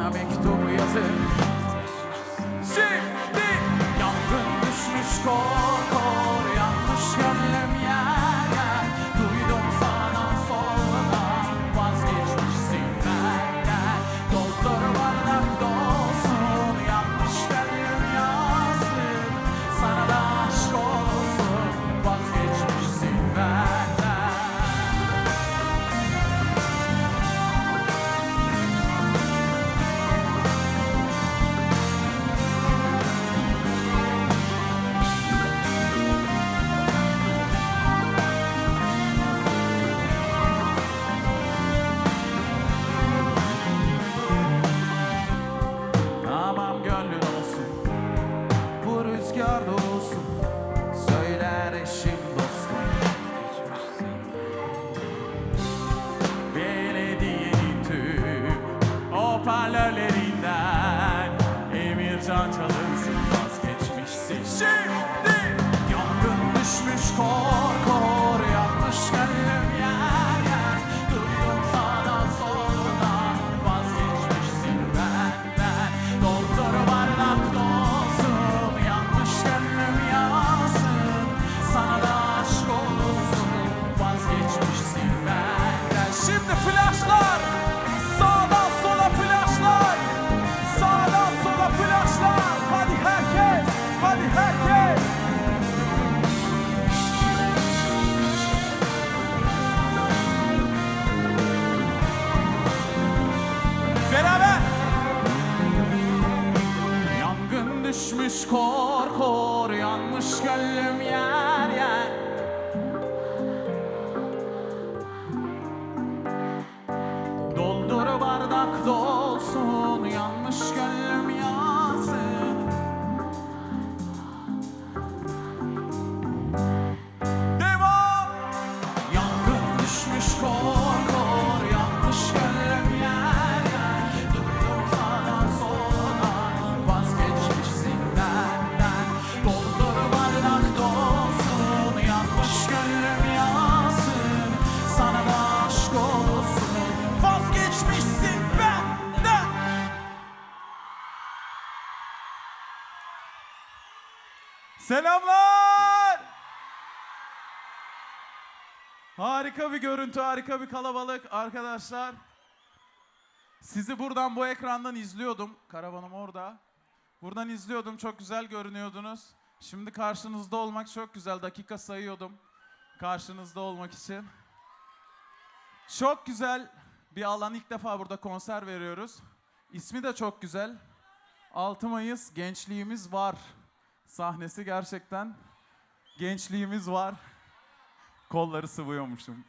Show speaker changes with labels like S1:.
S1: なべきともせ Bu kor kor yanmış gönlüm yer Selamlar! Harika bir görüntü, harika bir kalabalık arkadaşlar. Sizi buradan bu ekrandan izliyordum. Karavanım orada. Buradan izliyordum. Çok güzel görünüyordunuz. Şimdi karşınızda olmak çok güzel. Dakika sayıyordum. Karşınızda olmak için. Çok güzel bir alan. İlk defa burada konser veriyoruz. İsmi de çok güzel. 6 Mayıs Gençliğimiz Var. Sahnesi gerçekten gençliğimiz var. Kolları sıvıyormuşum.